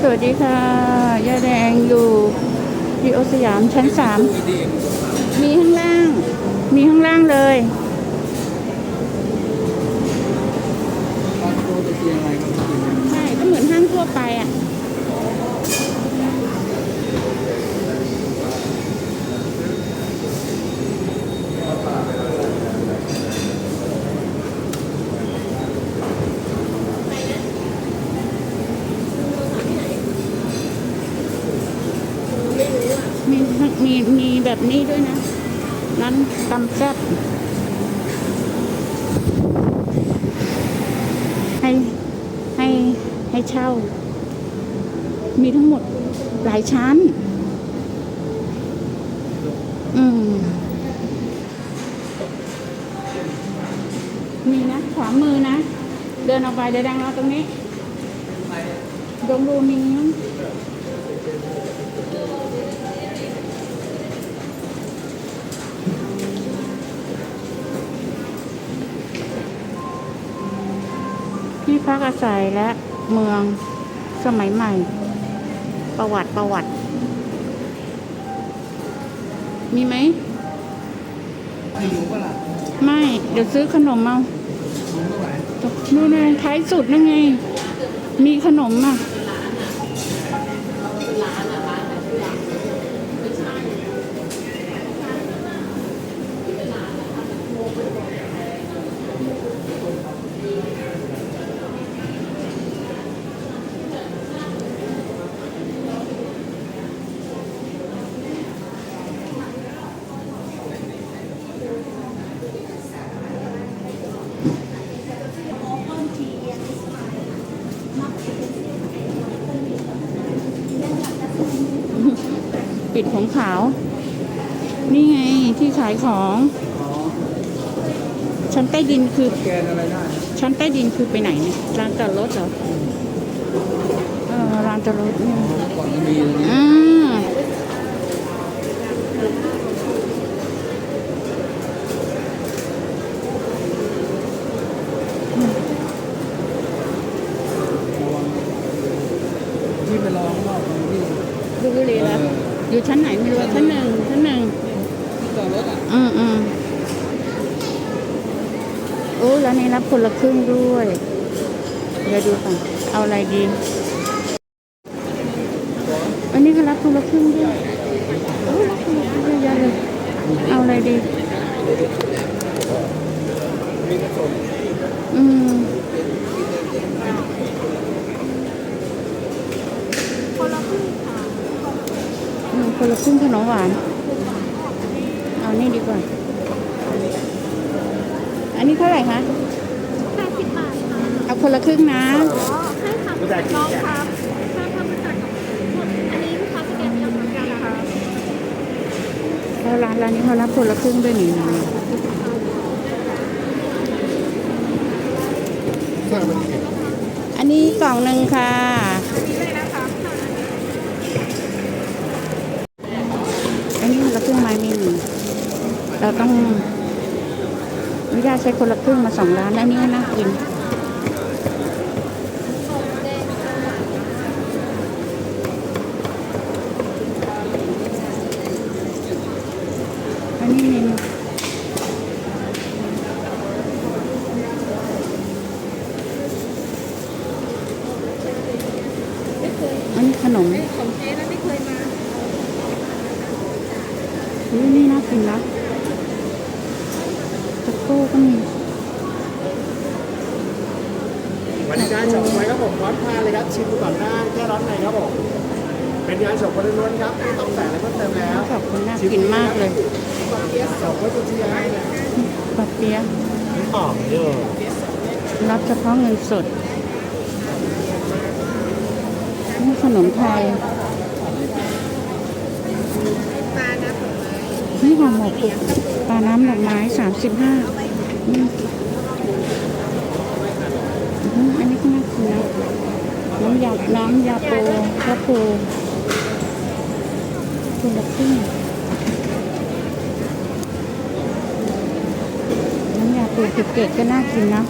สวัสดีค่ะย่าแดงอยู่ที่โอสยามชั้นสามมีข้างล่าง มีข้างล่างเลยใช่ก็เหมือนห้างทั่วไปอะ มีมีแบบนี้ด้วยนะ นั้นตำแซ่บให้ให้ให้เช่า มีทั้งหมดหลายชั้น อืม มีนะ ขวามือนะ เดินออกไปเดี๋ยวดังเราตรงนี้ ดงรูมี ที่พักอาศัยและเมืองสมัยใหม่ ประวัติประวัติ มีไหมไม่ เดี๋ยวซื้อขนมเอาดูในท้ายสุดนั่นไง มีขนมอะ ปิดของขาว นี่ไงที่ขายของ ชั้นใต้ดินคือชั้นใต้ดินคือไปไหนเนี่ยร้านจอดรถเหรอเออร้านจอดรถเนี่ย ก่อนจะมีตรงนี้ อ่า ระวังที่ไปรอข้างนอกตรงที่ ดูบุหรีแล้ว อยู่ชั้ นไหนไม่รู้ชั้นหนึ่งชั้นหนึ่งที่จอดรถอะอืมอืมโอ้แล้วนี่รับคนละครึ่งด้วยเดี๋ยวดูก่อนเอาอะไรดี อันนี้ก็รับคนละครึ่งด้วยโอ้รับคนละครึ่งเยอะแยะเลยเอาอะไรดี อืมอืม คนละครึ่งขนมหวาน เอานี่ดีกว่า อันนี้เท่าไหร่คะแปดสิบบาทค่ะเอาคนละครึ่งนะอ๋อให้ค่ะน้องครับถ้าถ้ามาจากกับอันนี้ลูกค้าสแกนยังเหมือนกันนะคะแล้วร้านร้านนี้เขารับคนละครึ่งด้วยนี่นะสร้างมันเองอันนี้กล่องหนึ่งค่ะนี่เลยนะคะ อันนี้คนละครึ่งไม้ไม่มี เราต้องไม่ได้ใช้คนละครึ่งมาสองร้านแล้วอันนี้น่ากินอันนี้เมนูอันนี้ขนมของเจ๊นะไม่เคยมาอุ้ยนี่น่ากินนะตะโก้ก็มี วันนี้งานฉกไว้ครับผมร้อนทานเลยครับชิมดูก่อนได้แค่ร้อนในครับผมเป็นงานฉกคนล้วนๆครับไม่ต้องแต่อะไรเพิ่มเติมแล้วขอบคุณน่ากินมากเลยเกี๊ยวสองวัตถุที่ให้นะปาเปียะหอมเยอะรับเฉพาะเงินสดนี่ขนมไทยปลานะผลไม้นี่ห่อหมกปลาน้ำดอกไม้สามสิบห้า อันนี้ก็น่ากินนะน้ำยา น้ำยาปูพระปูคนละครึ่งน้ำยาปูติเกตก็น่ากินนะ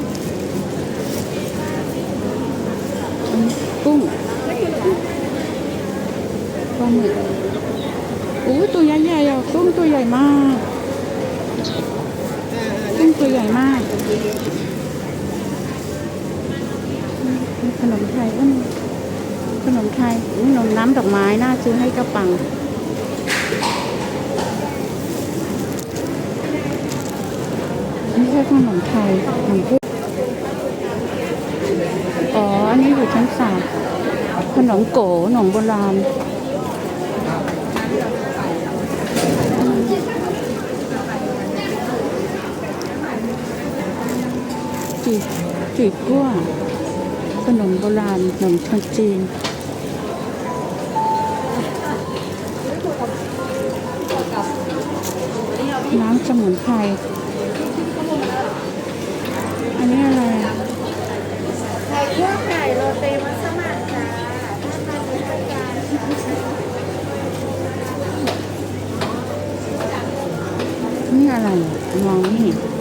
กุ้งไม่คือหมึกอู้ตัวใหญ่ๆอะกุ้งตัวใหญ่มาก ตัวใหญ่มาก ขนมไทยขนมไทยอุ๊ยนมน้ำดอกไม้ น่าซื้อให้เจ้าปังนี่ใช่ขนมไทยขนมพุอ๋อ อันนี้อยู่ชั้นสามขนมโก๋ขนมโบราณ จีจีกั้วขนมโบราณขนมคนจีนน้ำสมุนไพรอันนี้อะไรอะไข่คั่วไก่โรตีมัสมั่นจ้าถ้าทานเป็นประจานนี่อะไรอะมองไม่เห็น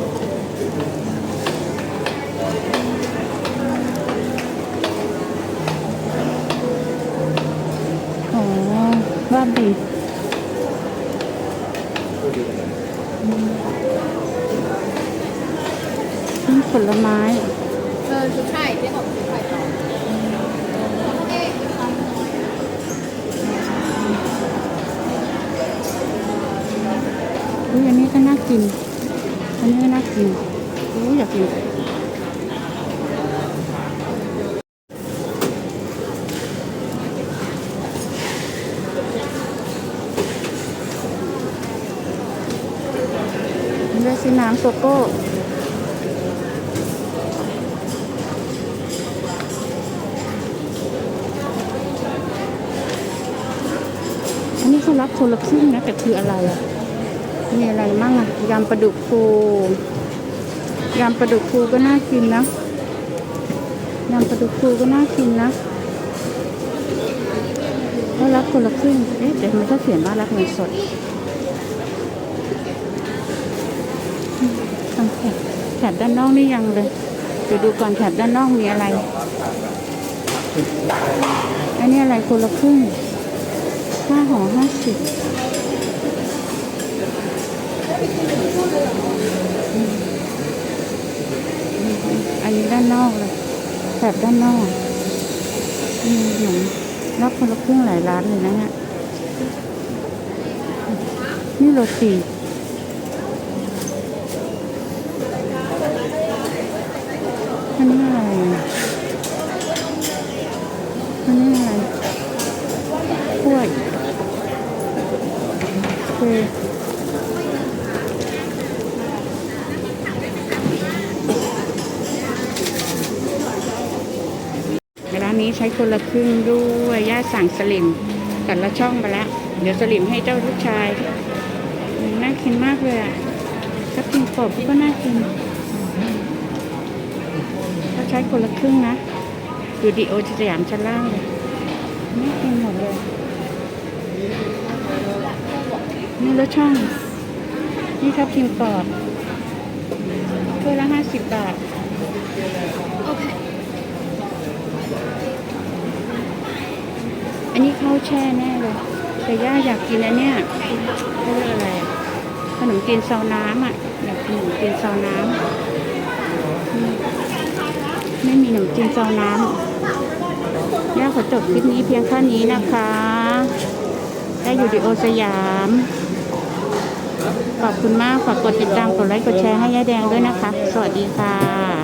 บ้าบีนี่ผลไม้เออชุดไข่เจ๊บอกชุดไข่ต่อเอ๊ะอุ้ยอันนี้ก็น่ากิน อันนี้ก็น่ากินอุ้ยอยากกินิน้ำโกโก้ อันนี้เขารับคนละครึ่งนะ แต่คืออะไรอะ มีอะไรมั่งอะยำปลาดุกฟูยำปลาดุกฟูก็น่ากินนะยำปลาดุกฟูก็น่ากินนะแล้วรับคนละครึ่ง เอ๊ะแต่มันก็เขียนว่ารับเงินสดอืมทางแถบ แถบด้านนอกนี่ยังเลยเดี๋ยวดูก่อนแถบด้านนอกมีอะไร อันนี้อะไรคนละครึ่งห้าห่อห้าสิบอันนี้ด้านนอกเลยแถบด้านนอกมีหนูรับคนละครึ่งหลายร้านเลยนะเนี่ยนี่โรตี นนี้อะไรอะอันนี้อะไรกล้วยโอคร้านนี้ใช้คนละครึ่งด้วย ย่าสั่งสลิมแต่ละช่องไปแล้ว เดี๋ยวสลิมให้เจ้าลูกชาย น่ากินมากเลยอะถ้ากินกบก็น่ากิน ใช้คนละครึ่งนะ อยู่ดีโอสยามชั้นล่างเลยน่ากินหมดเลย นี่รสช่อง นี่ทับทิมกรอบถ้วยละห้าสิบบาท โอเค อันนี้ข้าวแช่แน่เลย แต่ย่าอยากกินอันเนี้ยเขาเรียกอะไรอะขนมจีนซาวน้ำอะ อยากกินขนมจีนซาวน้ำอืม ไม่มีขนมจีนซาวน้ำย่าขอจบคลิปนี้เพียงแค่นี้นะคะได้อยู่ดีโอสยาม ขอบคุณมาก ฝากกดติดตาม กดไลค์ กดแชร์ให้ย่าแดงด้วยนะคะ สวัสดีค่ะ